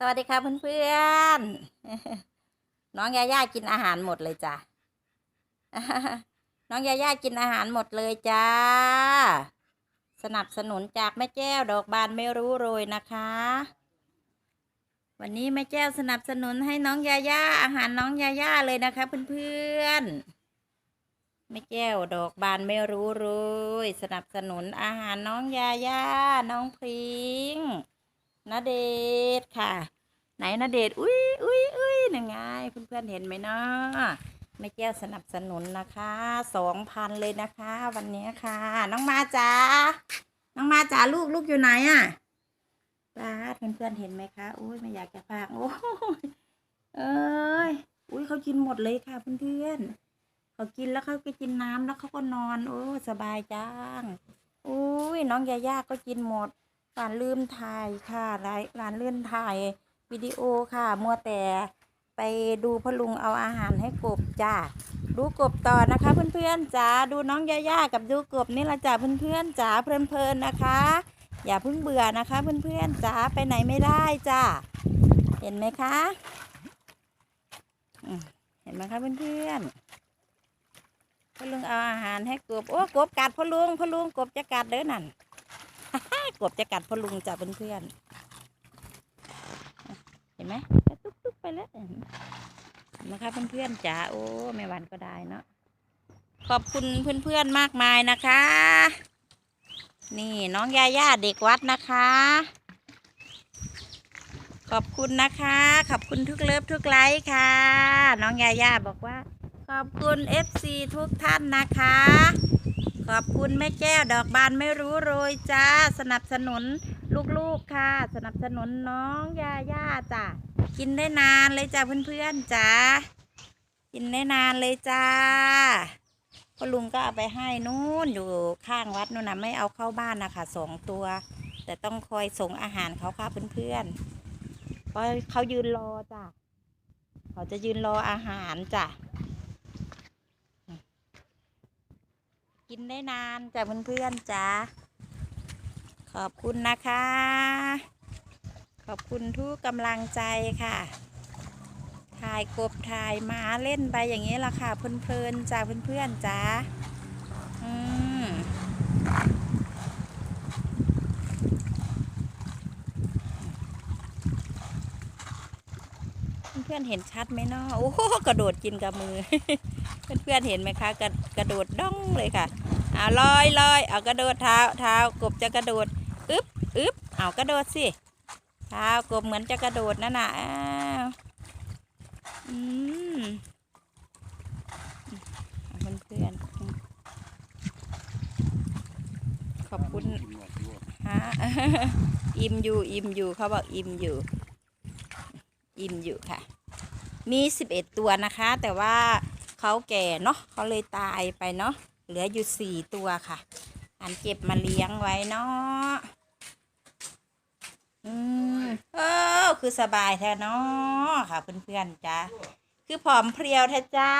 สวัสดีค่ะเพื่อนๆ น้องยาย่ากินอาหารหมดเลยจ้ะ น้องยาย่ากินอาหารหมดเลยจ้า สนับสนุนจากแม่แจ้วดอกบานไม่รู้โรยนะคะ วันนี้แม่แจ้วสนับสนุนให้น้องยาย่าอาหารน้องยาย่าเลยนะคะ เพื่อนๆ แม่แก้วดอกบานไม่รู้โรยสนับสนุนอาหารน้องยาย่าน้องพริง นาเดชค่ะ ไหนนาเดชอุ้ยอุ้ยอุ้ยนั่นไงเพื่อนๆเห็นไหมเนาะแม่แก้วสนับสนุนนะคะสองพันเลยนะคะ วันนี้ค่ะ น้องมาจ๋าน้องมาจ๋าลูกลูกอยู่ไหนอะป้าดเพื่อนเห็นไหมคะอุ้ยไม่อยากจะพากโอ้ยเอ้ยอุ้ยเขากินหมดเลยค่ะเพื่อนๆเขากินแล้วเขาก็กินน้ำแล้วเขาก็นอน โอ้สบายจังอุ้ยน้องยาย่าก็กินหมด ร้านลืมถ่ายค่ะร้านร้านเลื่อนถ่ายวิดีโอค่ะ มัวแต่ไปดูพอลุงเอาอาหารให้กบจ้าดูกบต่อนะคะ เพื่อนๆจ๋าดูน้องยาย่ากับดูกบนี่ละจ้าเพื่อนๆจ๋าเพลินๆนะคะ อย่าเพิ่งเบื่อนะคะ เพื่อนๆจ๋าไปไหนไม่ได้จ้าเห็นไหมคะเห็นไหมคะเพื่อนๆพอลุงเอาอาหารให้กบโอ้กบกัดพอลุงพอลุงกบจะกัดเด้อนั่น กบจะกัดพ่อลุงจ้ะเพื่อนๆเห็นไหมตุ๊กตุ๊กไปแล้วนไหมคะเพื่อนๆจ๋าโอ้แม่วันก็ได้เนาะขอบคุณเพื่อนๆมากมายนะคะ นี่น้องยาย่าเด็กวัดนะคะ ขอบคุณนะคะ ขอบคุณทุกเลิฟทุกไลค์ค่ะ น้องยาย่าบอกว่า ขอบคุณ FC ทุกท่านนะคะ ขอบคุณแม่แก้วดอกบานไม่รู้โรยจ้า สนับสนุนลูกๆค่ะ สนับสนุนน้องยาย่าจ้ะกินได้นานเลยจ้าเพื่อนๆจ้ากินได้นานเลยจ้าพ่อลุงก็เอาไปให้นู่นอยู่ข้างวัดนู่นนะไม่เอาเข้าบ้านนะคะสองตัว แต่ต้องคอยส่งอาหารเขาค่ะเพื่อนๆเพราะเขายืนรอจ้ะเขาจะยืนรออาหารจ้ะ กินได้นานจ้ะเพื่อนๆจ้าขอบคุณนะคะ ขอบคุณทุกกำลังใจค่ะถ่ายกบถ่ายหมาเล่นไปอย่างนี้ละค่ะเพลินๆจ้าเพื่อนๆจ้าอืมเพื่อนๆเห็นชัดไหมเนาะโอ้โหกระโดดกินกับมือ เพื่อนๆเห็นไหมคะกระกระโดดด้องเลยค่ะเอาลอยลอยเอากระโดดเท้าเท้ากบจะกระโดดอึ๊บอึ๊บเอากระโดดสิเท้ากบเหมือนจะกระโดดนั่นน่ะอ้าวอืมเพื่อนๆขอบคุณฮะอิ่มอยู่อิ่มอยู่เขาบอกอิ่มอยู่ อิ่มอยู่ค่ะ มีสิบเอ็ดตัวนะคะ แต่ว่า เขาแก่เนาะเขาเลยตายไปเนาะเหลืออยู่สี่ตัวค่ะ อันเก็บมาเลี้ยงไว้เนาะอืมเออคือสบายแท้เนาะค่ะเพื่อนๆจ้าคือผอมเพรียวแท้จ้า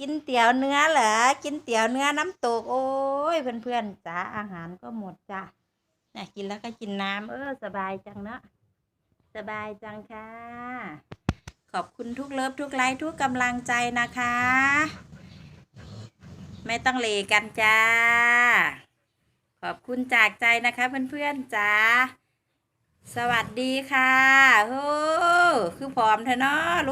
กินเตี๋ยวเนื้อเหรอกินเตี๋ยวเนื้อน้ำตกโอ้ยเพื่อนๆจ้าอาหารก็หมดจ้าน่ะกินแล้วก็กินน้ำเออสบายจังเนาะสบายจังค่ะ ขอบคุณทุกเลิฟทุกไลค์ทุกกำลังใจนะคะ ไม่ต้องเลกันจ้า ขอบคุณจากใจนะคะเพื่อนๆจ้าสวัสดีค่ะโอ้คือผอมเถอะเนาะ